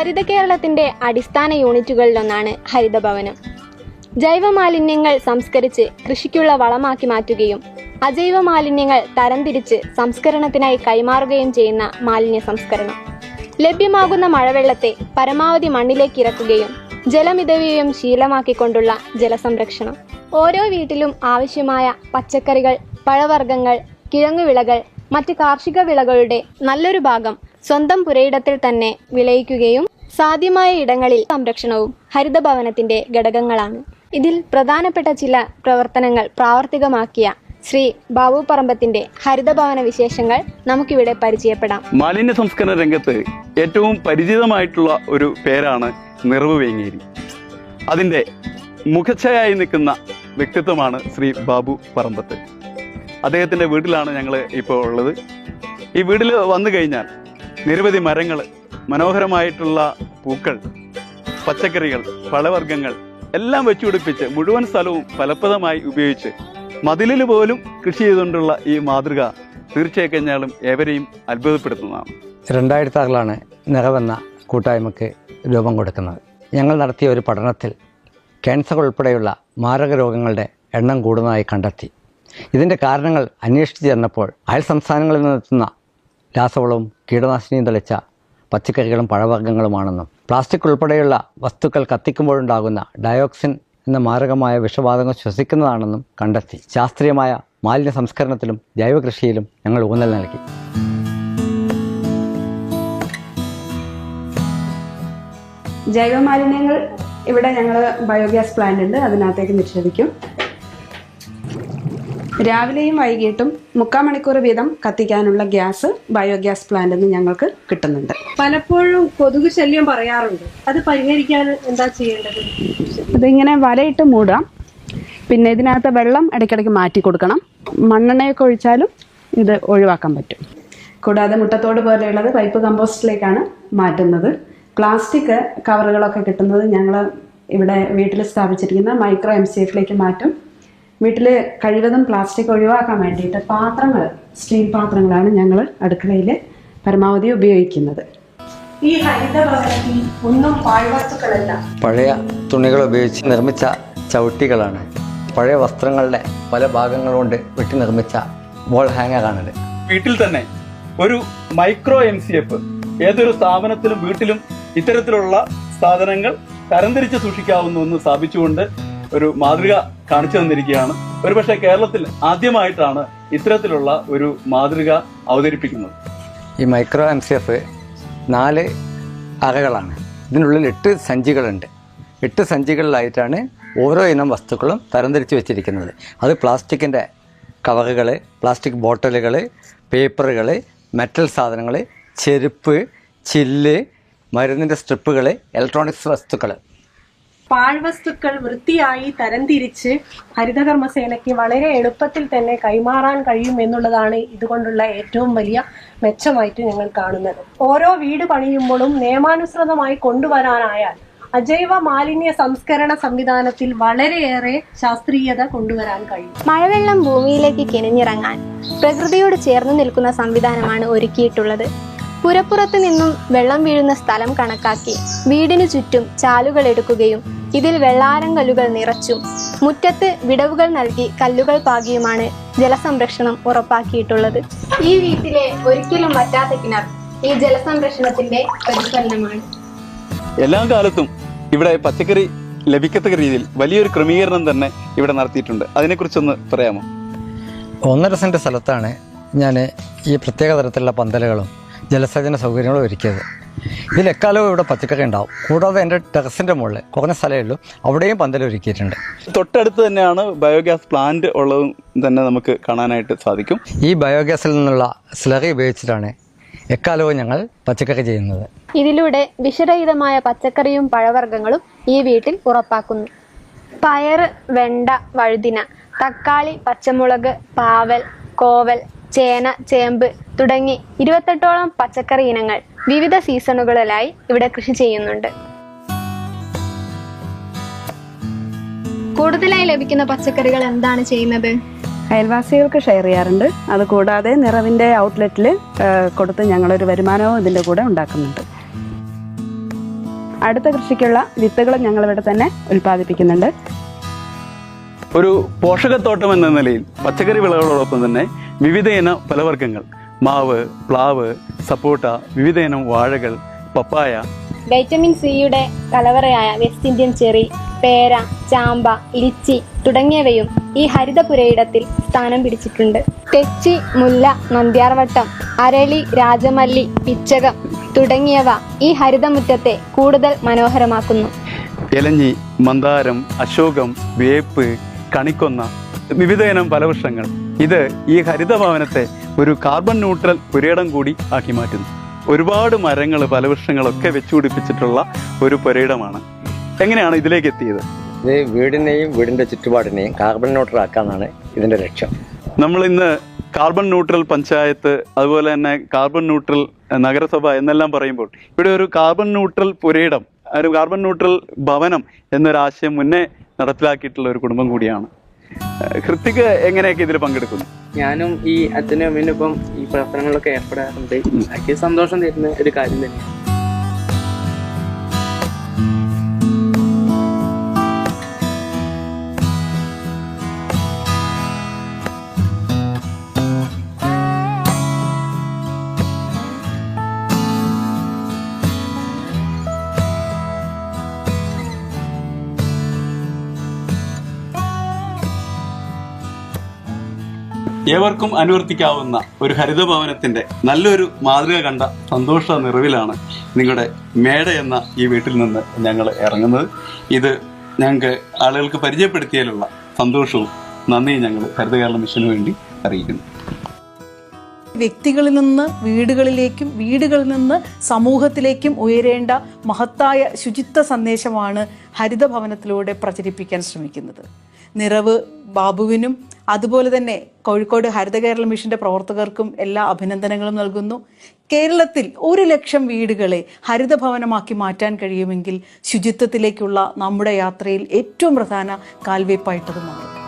ഹരിത കേരളത്തിന്റെ അടിസ്ഥാന യൂണിറ്റുകളിലൊന്നാണ് ഹരിതഭവനം. ജൈവ മാലിന്യങ്ങൾ സംസ്കരിച്ച് കൃഷിക്കുള്ള വളമാക്കി മാറ്റുകയും അജൈവ മാലിന്യങ്ങൾ തരംതിരിച്ച് സംസ്കരണത്തിനായി കൈമാറുകയും ചെയ്യുന്ന മാലിന്യ സംസ്കരണം. ലഭ്യമാകുന്ന മഴവെള്ളത്തെ പരമാവധി മണ്ണിലേക്ക് ഇറക്കുകയും ജലമിതവ്യയം ശീലമാക്കിക്കൊണ്ടുള്ള ജലസംരക്ഷണം. ഓരോ വീട്ടിലും ആവശ്യമായ പച്ചക്കറികൾ പഴവർഗങ്ങൾ കിഴങ്ങുവിളകൾ മറ്റ് കാർഷിക വിളകളുടെ നല്ലൊരു ഭാഗം സ്വന്തം പുരയിടത്തിൽ തന്നെ വിളയിക്കുകയും സാധ്യമായ ഇടങ്ങളിൽ സംരക്ഷണവും ഹരിതഭവനത്തിന്റെ ഘടകങ്ങളാണ്. ഇതിൽ പ്രധാനപ്പെട്ട ചില പ്രവർത്തനങ്ങൾ പ്രാവർത്തികമാക്കിയ ശ്രീ ബാബു പറമ്പത്തിന്റെ ഹരിതഭവന വിശേഷങ്ങൾ നമുക്കിവിടെ പരിചയപ്പെടാം. മാലിന്യ സംസ്കരണ രംഗത്ത് ഏറ്റവും പരിചിതമായിട്ടുള്ള ഒരു പേരാണ് നിറവ് വേങ്ങേരി. അതിന്റെ മുഖച്ഛയായി നിൽക്കുന്ന വ്യക്തിത്വമാണ് ശ്രീ ബാബു പറമ്പത്ത്. അദ്ദേഹത്തിന്റെ വീട്ടിലാണ് ഞങ്ങൾ ഇപ്പോൾ ഉള്ളത്. ഈ വീട്ടിൽ വന്നു കഴിഞ്ഞാൽ നിരവധി മരങ്ങൾ മനോഹരമായിട്ടുള്ള പൂക്കൾ പച്ചക്കറികൾ പഴവർഗങ്ങൾ എല്ലാം വെച്ചുപിടിപ്പിച്ച് മുഴുവൻ സ്ഥലവും ഫലപ്രദമായി ഉപയോഗിച്ച് മതിലിൽ പോലും കൃഷി ചെയ്തുകൊണ്ടുള്ള ഈ മാതൃക തീർച്ചയായി കഴിഞ്ഞാലും ഏവരെയും അത്ഭുതപ്പെടുത്തുന്നതാണ്. രണ്ടായിരത്തി ആറിലാണ് നിറവെന്ന കൂട്ടായ്മയ്ക്ക് രൂപം കൊടുക്കുന്നത്. ഞങ്ങൾ നടത്തിയ ഒരു പഠനത്തിൽ ക്യാൻസർ ഉൾപ്പെടെയുള്ള മാരക രോഗങ്ങളുടെ എണ്ണം കൂടുന്നതായി കണ്ടെത്തി. ഇതിന്റെ കാരണങ്ങൾ അന്വേഷിച്ച് ചെന്നപ്പോൾ അയൽ സംസ്ഥാനങ്ങളിൽ നിന്നെത്തുന്ന രാസവളവും കീടനാശിനിയും തെളിച്ച പച്ചക്കറികളും പഴവർഗങ്ങളുമാണെന്നും പ്ലാസ്റ്റിക് ഉൾപ്പെടെയുള്ള വസ്തുക്കൾ കത്തിക്കുമ്പോഴുണ്ടാകുന്ന ഡയോക്സിൻ എന്ന മാരകമായ വിഷവാതകം ശ്വസിക്കുന്നതാണെന്നും കണ്ടെത്തി. ശാസ്ത്രീയമായ മാലിന്യ സംസ്കരണത്തിലും ജൈവകൃഷിയിലും ഞങ്ങൾ ഊന്നൽ നൽകി. ജൈവ മാലിന്യങ്ങൾ ഇവിടെ ഞങ്ങൾ ബയോഗ്യാസ് പ്ലാന്റ് ഉണ്ട്. അതിനകത്തേക്ക് നിക്ഷേപിക്കും. രാവിലെയും വൈകിട്ടും മുക്കാൽ മണിക്കൂർ വീതം കത്തിക്കാനുള്ള ഗ്യാസ് ബയോഗ്യാസ് പ്ലാന്റിൽ നിന്ന് ഞങ്ങൾക്ക് കിട്ടുന്നുണ്ട്. പലപ്പോഴും കൊതുക് ശല്യം പറയാറുണ്ട്. അത് പരിഹരിക്കാൻ എന്താ ചെയ്യേണ്ടത്? ഇതിങ്ങനെ വലയിട്ട് മൂടാം. പിന്നെ ഇതിനകത്ത് വെള്ളം ഇടയ്ക്കിടയ്ക്ക് മാറ്റി കൊടുക്കണം. മണ്ണെണ്ണയൊക്കെ ഒഴിച്ചാലും ഇത് ഒഴിവാക്കാൻ പറ്റും. കൂടാതെ മുട്ടത്തോട് പോലെയുള്ളത് പൈപ്പ് കമ്പോസ്റ്റിലേക്കാണ് മാറ്റുന്നത്. പ്ലാസ്റ്റിക് കവറുകളൊക്കെ കിട്ടുന്നത് ഞങ്ങൾ ഇവിടെ വീട്ടിൽ സ്ഥാപിച്ചിരിക്കുന്ന മൈക്രോ എം സി എഫിലേക്ക് മാറ്റും. വീട്ടിൽ കഴിവതും പ്ലാസ്റ്റിക് ഒഴിവാക്കാൻ വേണ്ടിയിട്ട് പാത്രങ്ങൾ സ്റ്റീൽ പാത്രങ്ങളാണ് ഞങ്ങൾ അടുക്കളയിൽ പരമാവധി ഉപയോഗിക്കുന്നത്. ഈ ഹരിതഭവനത്തിൽ ഒന്നും പാഴ്വസ്തുക്കളല്ല. പഴയ തുണികൾ ഉപയോഗിച്ച് നിർമ്മിച്ച ചവിട്ടികളാണ്. പഴയ വസ്ത്രങ്ങളുടെ പല ഭാഗങ്ങൾ കൊണ്ട് വെട്ടി നിർമ്മിച്ച വോൾ ഹാങ്ങറാണിത് വീട്ടിൽ തന്നെ ഒരു മൈക്രോ എം സി എഫ് ഏതൊരു സ്ഥാപനത്തിലും വീട്ടിലും ഇത്തരത്തിലുള്ള സാധനങ്ങൾ തരംതിരിച്ച് സൂക്ഷിക്കാവുന്ന ഒന്ന് സ്ഥാപിച്ചുകൊണ്ട് ഒരു മാതൃക കാണിച്ചു തന്നിരിക്കുകയാണ്. ഒരുപക്ഷെ കേരളത്തിൽ ആദ്യമായിട്ടാണ് ഇത്തരത്തിലുള്ള ഒരു മാതൃക അവതരിപ്പിക്കുന്നത്. ഈ മൈക്രോ എം സി എഫ് നാല് അറകളാണ്. ഇതിനുള്ളിൽ എട്ട് സഞ്ചികളുണ്ട്. എട്ട് സഞ്ചികളിലായിട്ടാണ് ഓരോ ഇനം വസ്തുക്കളും തരംതിരിച്ച് വെച്ചിരിക്കുന്നത്. അത് പ്ലാസ്റ്റിക്കിന്റെ കവറുകൾ പ്ലാസ്റ്റിക് ബോട്ടലുകൾ പേപ്പറുകൾ മെറ്റൽ സാധനങ്ങൾ ചെരുപ്പ് ചില്ല് മരുന്നിന്റെ സ്ട്രിപ്പുകൾ ഇലക്ട്രോണിക്സ് വസ്തുക്കൾ പാഴ്വസ്തുക്കൾ വൃത്തിയായി തരംതിരിച്ച് ഹരിതകർമ്മസേനയ്ക്ക് വളരെ എളുപ്പത്തിൽ തന്നെ കൈമാറാൻ കഴിയും എന്നുള്ളതാണ് ഇതുകൊണ്ടുള്ള ഏറ്റവും വലിയ മെച്ചമായിട്ട് ഞങ്ങൾ കാണുന്നത്. ഓരോ വീട് പണിയുമ്പോഴും നിയമാനുസൃതമായി കൊണ്ടുവരാനായാൽ അജൈവ മാലിന്യ സംസ്കരണ സംവിധാനത്തിൽ വളരെയേറെ ശാസ്ത്രീയത കൊണ്ടുവരാൻ കഴിയും. മഴവെള്ളം ഭൂമിയിലേക്ക് കിനിഞ്ഞിറങ്ങാൻ പ്രകൃതിയോട് ചേർന്ന് നിൽക്കുന്ന സംവിധാനമാണ് ഒരുക്കിയിട്ടുള്ളത്. പുരപ്പുറത്ത് നിന്നും വെള്ളം വീഴുന്ന സ്ഥലം കണക്കാക്കി വീടിനു ചുറ്റും ചാലുകൾ എടുക്കുകയും ഇതിൽ വെള്ളാരം കല്ലുകൾ നിറച്ചും. മുറ്റത്ത് വിടവുകൾ നൽകി കല്ലുകൾ പാകിയുമാണ് ജലസംരക്ഷണം ഉറപ്പാക്കിയിട്ടുള്ളത്. ഈ വീട്ടിലെ ഒരിക്കലും പറ്റാത്ത കിണർ ഈ ജലസംരക്ഷണത്തിന്റെ പ്രതിഫലനമാണ്. എല്ലാ കാലത്തും ഇവിടെ പച്ചക്കറി ലഭിക്കത്തക്ക രീതിയിൽ വലിയൊരു ക്രമീകരണം തന്നെ ഇവിടെ നടത്തിയിട്ടുണ്ട്. അതിനെക്കുറിച്ചൊന്ന് പറയാമോ? ഒന്നര സെന്റ് സ്ഥലത്താണ് ഞാൻ ഈ പ്രത്യേക തരത്തിലുള്ള പന്തലുകളും ജലസേചന സൗകര്യങ്ങൾ ഒരുക്കിയത്. ഇതിൽ എക്കാലവും ഇവിടെ പച്ചക്കറി ഉണ്ടാവും. കൂടാതെ എന്റെ ടെറസിന്റെ മുകളിൽ കുറഞ്ഞ സ്ഥലമേ ഉള്ളൂ. അവിടെയും പന്തൽ ഒരുക്കിയിട്ടുണ്ട്. തൊട്ടടുത്ത് തന്നെയാണ് ബയോഗ്യാസ് പ്ലാന്റ് ഉള്ളതും തന്നെ നമുക്ക് കാണാനായിട്ട് സാധിക്കും. ഈ ബയോഗ്യാസിൽ നിന്നുള്ള സ്ലറി ഉപയോഗിച്ചിട്ടാണ് എക്കാലവും ഞങ്ങൾ പച്ചക്കറി ചെയ്യുന്നത്. ഇതിലൂടെ വിഷരഹിതമായ പച്ചക്കറിയും പഴവർഗങ്ങളും ഈ വീട്ടിൽ ഉറപ്പാക്കുന്നു. പയർ വെണ്ട വഴുതിന തക്കാളി പച്ചമുളക് പാവൽ കോവൽ ചേന ചേമ്പ് തുടങ്ങി ഇരുപത്തെട്ടോളം പച്ചക്കറി ഇനങ്ങൾ വിവിധ സീസണുകളിലായി ഇവിടെ കൃഷി ചെയ്യുന്നുണ്ട്. കൂടുതലായി ലഭിക്കുന്ന പച്ചക്കറികൾ എന്താണ് ചെയ്യുന്നത്? അയൽവാസികൾക്ക് ഷെയർ ചെയ്യാറുണ്ട്. അതുകൂടാതെ നിറവിന്റെ ഔട്ട്ലെറ്റിൽ കൊടുത്ത് ഞങ്ങളൊരു വരുമാനവും ഇതിന്റെ കൂടെ ഉണ്ടാക്കുന്നുണ്ട്. അടുത്ത കൃഷിക്കുള്ള വിത്തുകളും ഞങ്ങളിവിടെ തന്നെ ഉൽപ്പാദിപ്പിക്കുന്നുണ്ട്. ഒരു പോഷകത്തോട്ടം എന്ന നിലയിൽ പച്ചക്കറി വിളകളോടൊപ്പം തന്നെ വിവിധയിന ഫലവർഗങ്ങൾ മാവ് പ്ലാവ് സപ്പോട്ട വിവിധയിനം വാഴകൾ പപ്പായ. വൈറ്റമിൻ സിയുടെ കലവറയായ വെസ്റ്റ് ഇന്ത്യൻ ചെറി പേര ചാമ്പ ലിച്ചി തുടങ്ങിയവയും ഈ ഹരിതപുരയിടത്തിൽ സ്ഥാനം പിടിച്ചിട്ടുണ്ട്. തെച്ചി മുല്ല നന്ദ്യാർവട്ടം അരളി രാജമല്ലി പിച്ചകം തുടങ്ങിയവ ഈ ഹരിതമുറ്റത്തെ കൂടുതൽ മനോഹരമാക്കുന്നു. ഇലഞ്ഞി മന്ദാരം അശോകം വേപ്പ് കണിക്കൊന്ന വിവിധയിനം ഫലവൃക്ഷങ്ങൾ ഇത് ഈ ഹരിതഭവനത്തെ ഒരു കാർബൺ ന്യൂട്രൽ പുരയിടം കൂടി ആക്കി മാറ്റുന്നു. ഒരുപാട് മരങ്ങൾ ഫലവൃക്ഷങ്ങളൊക്കെ വെച്ചുപിടിപ്പിച്ചിട്ടുള്ള ഒരു പുരയിടമാണ്. എങ്ങനെയാണ് ഇതിലേക്ക് എത്തിയത്? ഇത് വീടിനെയും വീടിന്റെ ചുറ്റുപാടിനെയും കാർബൺ ന്യൂട്രൽ ആക്കാന്നാണ് ഇതിന്റെ ലക്ഷ്യം. നമ്മൾ ഇന്ന് കാർബൺ ന്യൂട്രൽ പഞ്ചായത്ത് അതുപോലെ തന്നെ കാർബൺ ന്യൂട്രൽ നഗരസഭ എന്നെല്ലാം പറയുമ്പോൾ ഇവിടെ ഒരു കാർബൺ ന്യൂട്രൽ പുരയിടം ഒരു കാർബൺ ന്യൂട്രൽ ഭവനം എന്നൊരാശയം മുന്നേ നടപ്പിലാക്കിയിട്ടുള്ള ഒരു കുടുംബം കൂടിയാണ്. ഹൃത്തിക് എങ്ങനെയൊക്കെ ഇതിൽ പങ്കെടുക്കുന്നു? ഞാനും ഈ അച്ഛനും അമ്മേനും ഇപ്പം ഈ പ്രവർത്തനങ്ങളിലൊക്കെ ഏർപ്പെടാറുണ്ട്. എനിക്ക് സന്തോഷം തരുന്ന ഒരു കാര്യം തന്നെയാണ്. ഏവർക്കും അനുവർത്തിക്കാവുന്ന ഒരു ഹരിതഭവനത്തിന്റെ നല്ലൊരു മാതൃക കണ്ട സന്തോഷ നിറവിലാണ് നിങ്ങളുടെ മേട എന്ന ഈ വീട്ടിൽ നിന്ന് ഞങ്ങൾ ഇറങ്ങുന്നത്. ഇത് ഞങ്ങൾക്ക് ആളുകൾക്ക് പരിചയപ്പെടുത്തിയതിലുള്ള സന്തോഷവും നന്ദിയും ഞങ്ങൾ ഹരിത കേരള മിഷന് വേണ്ടി അറിയിക്കുന്നു. വ്യക്തികളിൽ നിന്ന് വീടുകളിലേക്കും വീടുകളിൽ നിന്ന് സമൂഹത്തിലേക്കും ഉയരേണ്ട മഹത്തായ ശുചിത്വ സന്ദേശമാണ് ഹരിതഭവനത്തിലൂടെ പ്രചരിപ്പിക്കാൻ ശ്രമിക്കുന്നത്. നിറവ് ബാബുവിനും അതുപോലെ തന്നെ കോഴിക്കോട് ഹരിത കേരള മിഷന്റെ പ്രവർത്തകർക്കും എല്ലാ അഭിനന്ദനങ്ങളും നൽകുന്നു. കേരളത്തിൽ ഒരു ലക്ഷം വീടുകളെ ഹരിതഭവനമാക്കി മാറ്റാൻ കഴിയുമെങ്കിൽ ശുചിത്വത്തിലേക്കുള്ള നമ്മുടെ യാത്രയിൽ ഏറ്റവും പ്രധാന കാൽവയ്പായിട്ടത് മാറും